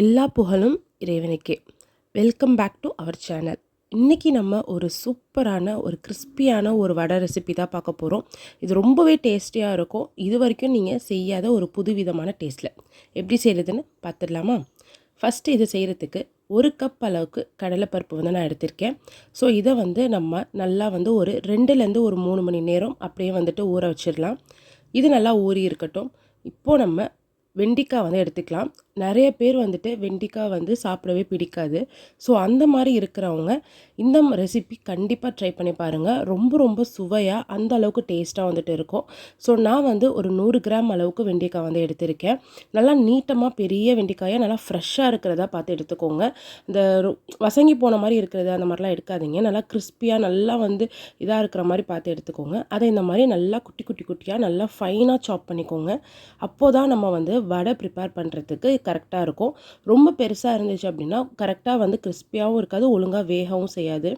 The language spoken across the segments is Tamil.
எல்லா புகழும் இறைவனுக்கே. Welcome back to our channel இன்றைக்கி நம்ம ஒரு சூப்பரான ஒரு கிறிஸ்பியான ஒரு வடை ரெசிபி தான் பார்க்க போகிறோம் இது ரொம்பவே டேஸ்டியாக இருக்கும். இது வரைக்கும் நீங்கள் செய்யாத ஒரு புதுவிதமான டேஸ்ட்டில் எப்படி செய்கிறதுன்னு பார்த்துடலாமா? ஃபஸ்ட்டு இது செய்கிறதுக்கு ஒரு கப் அளவுக்கு கடலைப்பருப்பு வந்து நான் எடுத்திருக்கேன். ஸோ இதை வந்து நம்ம நல்லா வந்து ஒரு ரெண்டுலேருந்து ஒரு மூணு மணி நேரம் அப்படியே வந்துட்டு ஊற வச்சிடலாம். இது நல்லா ஊறி இருக்கட்டும். இப்போது நம்ம வெண்டிக்காய் வந்து எடுத்துக்கலாம். நிறைய பேர் வந்துட்டு வெண்டிக்காய் வந்து சாப்பிடவே பிடிக்காது. ஸோ அந்த மாதிரி இருக்கிறவங்க இந்த ரெசிபி கண்டிப்பாக ட்ரை பண்ணி பாருங்கள் ரொம்ப ரொம்ப சுவையாக அந்த அளவுக்கு டேஸ்ட்டாக வந்துட்டு இருக்கும். ஸோ நான் வந்து ஒரு நூறு கிராம் அளவுக்கு வெண்டிக்காய் வந்து எடுத்திருக்கேன். நல்லா நீட்டமாக பெரிய வெண்டிக்காயை நல்லா ஃப்ரெஷ்ஷாக இருக்கிறதா பார்த்து எடுத்துக்கோங்க. இந்த வசங்கி போன மாதிரி இருக்கிறது அந்த மாதிரிலாம் எடுக்காதீங்க. நல்லா கிறிஸ்பியாக நல்லா வந்து இதாக இருக்கிற மாதிரி பார்த்து எடுத்துக்கோங்க. அதை இந்த மாதிரி நல்லா குட்டி குட்டி குட்டியாக நல்லா ஃபைனாக சாப் பண்ணிக்கோங்க. அப்போது தான் நம்ம வந்து வடை ப்ரிப்பேர் பண்ணுறதுக்கு கரெக்டாக இருக்கும். ரொம்ப பெருசாக இருந்துச்சு அப்படின்னா கரெக்டாக வந்து கிறிஸ்பியாகவும் இருக்காது ஒழுங்காக வேகவும் செய்யாது.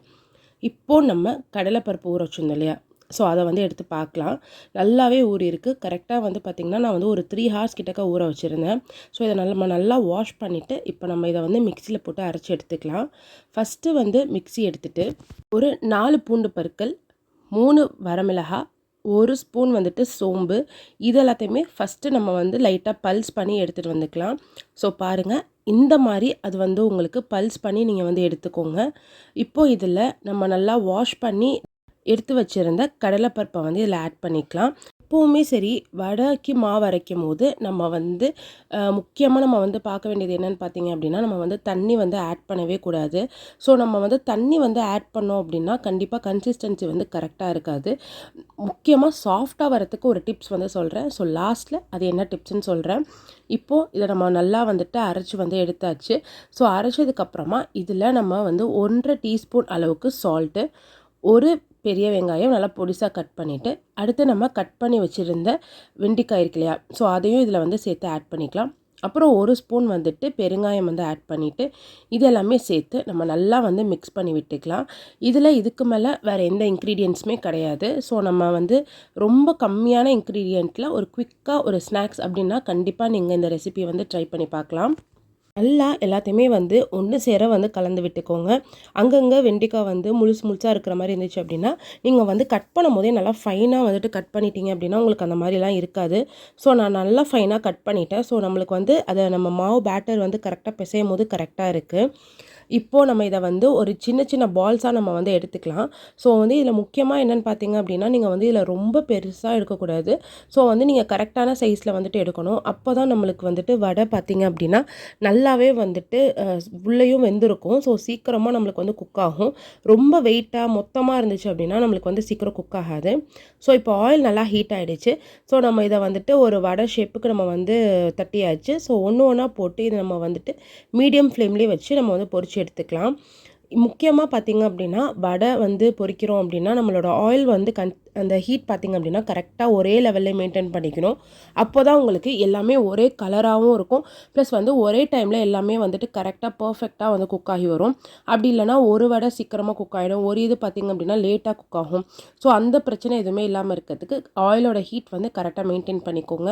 இப்போது நம்ம கடலைப்பருப்பு ஊற வச்சுருந்தோம் இல்லையா? ஸோ அதை வந்து எடுத்து பார்க்கலாம். நல்லாவே ஊறி இருக்குது கரெக்டாக வந்து பார்த்திங்கன்னா நான் வந்து ஒரு த்ரீ ஹார்ஸ் கிட்டக்க ஊற வச்சுருந்தேன். ஸோ இதை நம்ம நல்லா வாஷ் பண்ணிவிட்டு இப்போ நம்ம இதை வந்து மிக்சியில் போட்டு அரைச்சி எடுத்துக்கலாம். ஃபஸ்ட்டு வந்து மிக்சி எடுத்துகிட்டு ஒரு நாலு பூண்டு பருக்கள் மூணு வரமிளகாய் ஒரு ஸ்பூன் வந்துட்டு சோம்பு. இது எல்லாத்தையுமே ஃபஸ்ட்டு நம்ம வந்து லைட்டாக பல்ஸ் பண்ணி எடுத்துகிட்டு வந்துக்கலாம். ஸோ பாருங்கள் இந்த மாதிரி அது வந்து உங்களுக்கு பல்ஸ் பண்ணி நீங்கள் வந்து எடுத்துக்கோங்க. இப்போது இதில் நம்ம நல்லா வாஷ் பண்ணி எடுத்து வச்சுருந்த கடலைப்பருப்பை வந்து இதில் ஆட் பண்ணிக்கலாம். எப்போவுமே சரி வடைக்கு மாவு அரைக்கும் போது நம்ம வந்து முக்கியமாக நம்ம வந்து பார்க்க வேண்டியது என்னென்னு பார்த்தீங்க அப்படின்னா நம்ம வந்து தண்ணி வந்து ஆட் பண்ணவே கூடாது. ஸோ நம்ம வந்து தண்ணி வந்து ஆட் பண்ணோம் அப்படின்னா கண்டிப்பாக கன்சிஸ்டன்சி வந்து கரெக்டாக இருக்காது. முக்கியமாக சாஃப்டாக வரத்துக்கு ஒரு டிப்ஸ் வந்து சொல்கிறேன் ஸோ லாஸ்ட்டில் அது என்ன டிப்ஸ்ன்னு சொல்கிறேன் இப்போது இதை நம்ம நல்லா வந்துட்டு அரைச்சி வந்து எடுத்தாச்சு. ஸோ அரைச்சதுக்கப்புறமா இதில் நம்ம வந்து ஒன்றரை டீஸ்பூன் அளவுக்கு சால்ட்டு ஒரு பெரிய வெங்காயம் நல்லா பொடிசாக கட் பண்ணிவிட்டு அடுத்து நம்ம கட் பண்ணி வச்சுருந்த வெண்டிக்காய் இருக்கு இல்லையா? ஸோ அதையும் இதில் வந்து சேர்த்து ஆட் பண்ணிக்கலாம். அப்புறம் ஒரு ஸ்பூன் வந்துட்டு பெருங்காயம் வந்து ஆட் பண்ணிவிட்டு இது எல்லாமே சேர்த்து நம்ம நல்லா வந்து மிக்ஸ் பண்ணி விட்டுக்கலாம். இதில் இதுக்கு மேலே வேறு எந்த இன்க்ரீடியன்ஸுமே கிடையாது. ஸோ நம்ம வந்து ரொம்ப கம்மியான இன்க்ரீடியண்ட்டில் ஒரு குவிக்காக ஒரு ஸ்நாக்ஸ் அப்படின்னா கண்டிப்பாக நீங்கள் இந்த ரெசிபியை வந்து ட்ரை பண்ணி பார்க்கலாம். நல்லா எல்லாத்தையுமே வந்து ஒன்று சேர வந்து கலந்து விட்டுக்கோங்க. அங்கங்கே வெண்டிக்காய் வந்து முழுசு முழுசாக இருக்கிற மாதிரி இருந்துச்சு அப்படின்னா நீங்கள் வந்து கட் பண்ணும் போதே நல்லா ஃபைனாக வந்துட்டு கட் பண்ணிட்டீங்க அப்படின்னா உங்களுக்கு அந்த மாதிரிலாம் இருக்காது. ஸோ நான் நல்லா ஃபைனாக கட் பண்ணிட்டேன். ஸோ நம்மளுக்கு வந்து அதை நம்ம மாவு பேட்டர் வந்து கரெக்டாக பிசையும் போது கரெக்டாக இருக்குது இப்போது நம்ம இதை வந்து ஒரு சின்ன சின்ன பால்ஸாக நம்ம வந்து எடுத்துக்கலாம். ஸோ வந்து இதில் முக்கியமாக என்னென்னு பார்த்தீங்க அப்படின்னா நீங்கள் வந்து இதில் ரொம்ப பெருசாக எடுக்கக்கூடாது. ஸோ வந்து நீங்கள் கரெக்டான சைஸில் வந்துட்டு எடுக்கணும். அப்போ தான் நம்மளுக்கு வந்துட்டு வடை பார்த்தீங்க அப்படின்னா நல்லாவே வந்துட்டு உள்ளேயும் வெந்திருக்கும். ஸோ சீக்கிரமாக நம்மளுக்கு வந்து குக் ஆகும். ரொம்ப வெயிட்டாக மொத்தமாக இருந்துச்சு அப்படின்னா நம்மளுக்கு வந்து சீக்கிரம் குக் ஆகாது. ஸோ இப்போ ஆயில் நல்லா ஹீட் ஆகிடுச்சு ஸோ நம்ம இதை வந்துட்டு ஒரு வடை ஷேப்புக்கு நம்ம வந்து தட்டியாச்சு. ஸோ ஒன்று ஒன்றா போட்டு இதை நம்ம வந்துட்டு மீடியம் ஃப்ளேம்லேயே வச்சு நம்ம வந்து பொறிச்சு பொரிச்சு எடுத்துக்கலாம். முக்கியமாக பார்த்திங்க அப்படின்னா வடை வந்து பொரிக்கிறோம் அப்படின்னா நம்மளோட ஆயில் வந்து கன் அந்த ஹீட் பார்த்திங்க அப்படின்னா கரெக்டாக ஒரே லெவலில் மெயின்டைன் பண்ணிக்கணும். அப்போ தான் உங்களுக்கு எல்லாமே ஒரே கலராகவும் இருக்கும். ப்ளஸ் வந்து ஒரே டைமில் எல்லாமே வந்துட்டு கரெக்டாக பர்ஃபெக்டாக வந்து குக் ஆகி வரும். அப்படி இல்லைனா ஒரு வடை சீக்கிரமாக குக் ஆகிடும் ஒரு இது பார்த்திங்க அப்படின்னா லேட்டாக குக் ஆகும். ஸோ அந்த பிரச்சனை எதுவுமே இல்லாமல் இருக்கிறதுக்கு ஆயிலோட ஹீட் வந்து கரெக்டாக மெயின்டைன் பண்ணிக்கோங்க.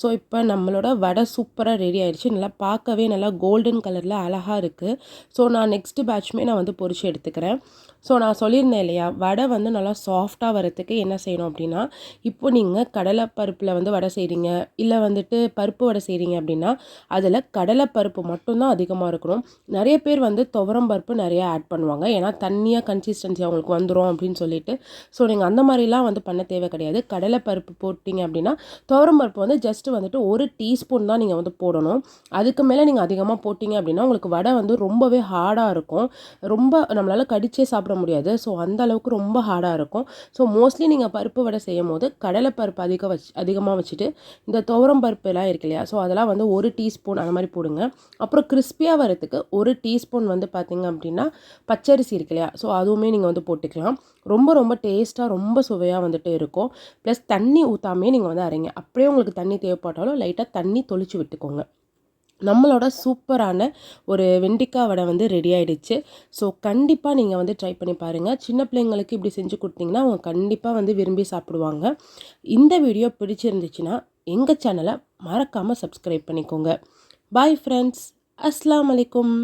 ஸோ இப்போ நம்மளோட வடை சூப்பராக ரெடி ஆகிடுச்சு நல்லா பார்க்கவே நல்லா கோல்டன் கலரில் அழகாக இருக்குது ஸோ நான் நெக்ஸ்ட்டு பேட்ச்மே நான் வந்து பொறிச்சு எடுத்துக்கிறேன். ஸோ நான் சொல்லியிருந்தேன் இல்லையா? வடை வந்து நல்லா சாஃப்டாக வரத்துக்கு என்ன செய்யணும் அப்படின்னா இப்போ நீங்கள் கடலைப்பருப்பில் வந்து வடை செய்கிறீங்க இல்லை வந்துட்டு பருப்பு வடை செய்கிறீங்க அப்படின்னா அதில் கடலைப்பருப்பு மட்டும்தான் அதிகமாக இருக்கணும். நிறைய பேர் வந்து துவரம் பருப்பு நிறையா ஆட் பண்ணுவாங்க. ஏன்னா தண்ணியாக கன்சிஸ்டன்சி அவங்களுக்கு வந்துடும் அப்படின்னு சொல்லிட்டு. ஸோ நீங்கள் அந்த மாதிரிலாம் வந்து பண்ண தேவை கிடையாது. கடலைப்பருப்பு போட்டிங்க அப்படின்னா துவரம் பருப்பு வந்து ஜஸ்ட்டு வந்துட்டு ஒரு டீஸ்பூன் தான் நீங்கள் வந்து போடணும். அதுக்கு மேலே நீங்கள் அதிகமாக போட்டிங்க அப்படின்னா உங்களுக்கு வடை வந்து ரொம்பவே ஹார்டாக இருக்கும். ரொம்ப நம்மளால் கடிச்சே சாப்பிட முடியாது. ஸோ அந்த அளவுக்கு ரொம்ப ஹார்டாக இருக்கும். ஸோ மோஸ்ட்லி நீங்கள் பருப்பு வடை செய்யும் போது கடலைப்பருப்பு அதிகம் வச்சு அதிகமாக வச்சுட்டு இந்த துவரம் பருப்பு எல்லாம் இருக்கு இல்லையா? ஸோ அதெல்லாம் வந்து ஒரு டீஸ்பூன் அந்த மாதிரி போடுங்க. அப்புறம் கிறிஸ்பியாக வரத்துக்கு ஒரு டீஸ்பூன் வந்து பார்த்திங்க அப்படின்னா பச்சரிசி இருக்கு இல்லையா? ஸோ அதுவுமே நீங்கள் வந்து போட்டுக்கலாம். ரொம்ப ரொம்ப டேஸ்ட்டாக ரொம்ப சுவையாக வந்துட்டு இருக்கும். ப்ளஸ் தண்ணி ஊற்றாமே நீங்கள் வந்து அரைங்க. அப்படியே உங்களுக்கு தண்ணி தேவைப்பட்டாலும் லைட்டாக தண்ணி தொளிச்சு விட்டுக்கோங்க. நம்மளோட சூப்பரான ஒரு வெண்டிக்காய் வடை வந்து ரெடி ஆகிடுச்சு ஸோ கண்டிப்பாக நீங்கள் வந்து ட்ரை பண்ணி பாருங்கள் சின்ன பிள்ளைங்களுக்கு இப்படி செஞ்சு கொடுத்தீங்கன்னா அவங்க கண்டிப்பாக வந்து விரும்பி சாப்பிடுவாங்க. இந்த வீடியோ பிடிச்சிருந்துச்சுன்னா எங்கள் சேனலை மறக்காமல் சப்ஸ்கிரைப் பண்ணிக்கோங்க. பாய் ஃப்ரெண்ட்ஸ் அஸ்லாம் அலைக்கும்.